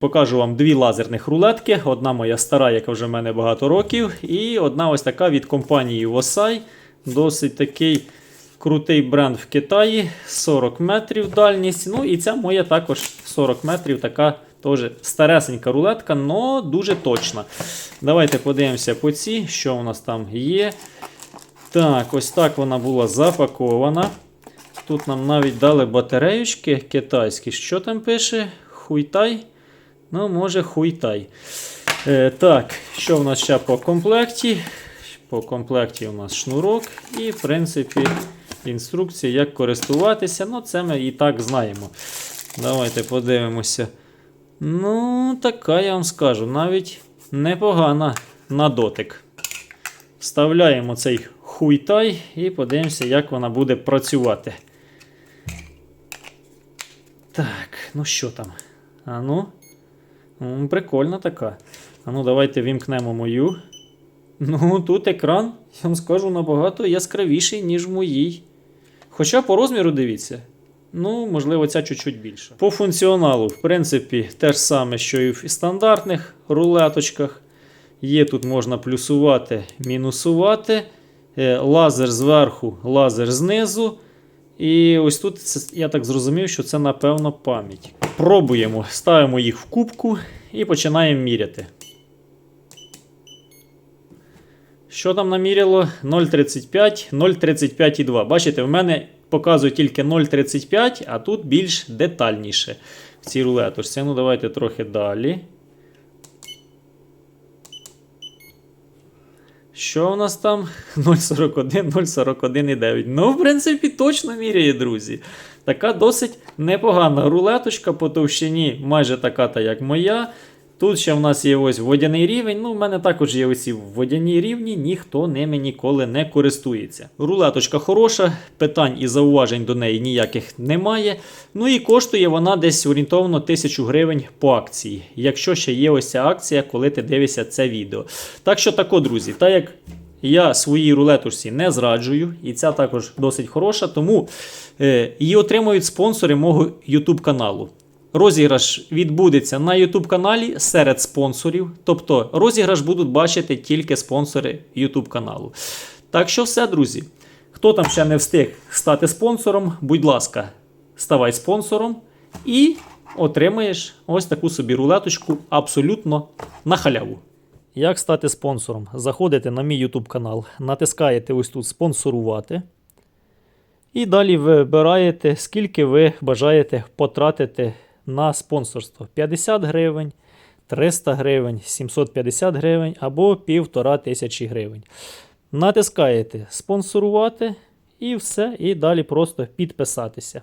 Покажу вам дві лазерних рулетки. Одна моя стара, яка вже в мене багато років, і одна ось така від компанії Wasai. Досить такий крутий бренд в Китаї. 40 метрів дальність. Ну і ця моя також 40 метрів, така теж старесенька рулетка, але дуже точна. Давайте подивимося по цій, що у нас там є. Так, ось так вона була запакована. Тут нам навіть дали батареючки китайські. Що там пише? Хуйтай? Ну, може, хуйтай. Е, так, що в нас ще по комплекті? По комплекті у нас шнурок і, в принципі, інструкція, як користуватися. Ну, це ми і так знаємо. Давайте подивимося. Ну, така я вам скажу, навіть непогана на дотик. Вставляємо цей хуйтай і подивимося, як вона буде працювати. Так, ну що там? А ну. Прикольна така. А ну, давайте вімкнемо мою. Ну, тут екран, я вам скажу, набагато яскравіший, ніж в моїй. Хоча по розміру дивіться. Ну, можливо, ця чуть-чуть більша. По функціоналу, в принципі, те ж саме, що і в стандартних рулеточках. Є тут можна плюсувати, мінусувати. Е, Лазер зверху, лазер знизу. І ось тут я так зрозумів, що це напевно пам'ять. Пробуємо, ставимо їх в кубку і починаємо міряти. Що там наміряло? 0,35, 0,35,2. Бачите, в мене показує тільки 0,35, а тут більш детальніше в цій рулеточці. Ну, давайте трохи далі. Що у нас там? 0,41, 0,41,9. Ну, в принципі, точно міряє, друзі. Така досить непогана рулеточка по товщині, майже така, та як моя. Тут ще в нас є ось водяний рівень. Ну, в мене також є ось водяні рівні, ніхто ними ніколи не користується. Рулеточка хороша, питань і зауважень до неї ніяких немає. Ну і коштує вона десь орієнтовно 1000 гривень по акції. Якщо ще є ось ця акція, коли ти дивишся це відео. Так що тако, друзі, так як я своїй рулеточці не зраджую, і ця також досить хороша, тому е, її отримують спонсори мого YouTube каналу. Розіграш відбудеться на YouTube каналі серед спонсорів. Тобто розіграш будуть бачити тільки спонсори YouTube каналу. Так що все, друзі. Хто там ще не встиг стати спонсором, будь ласка, ставай спонсором і отримаєш ось таку собі рулеточку абсолютно на халяву. Як стати спонсором? Заходите на мій YouTube канал, натискаєте ось тут спонсорувати. І далі вибираєте, скільки ви бажаєте потратити на спонсорство: 50 гривень, 300 гривень, 750 гривень або 1500 тисячі гривень. Натискаєте спонсорувати і все, і далі просто підписатися.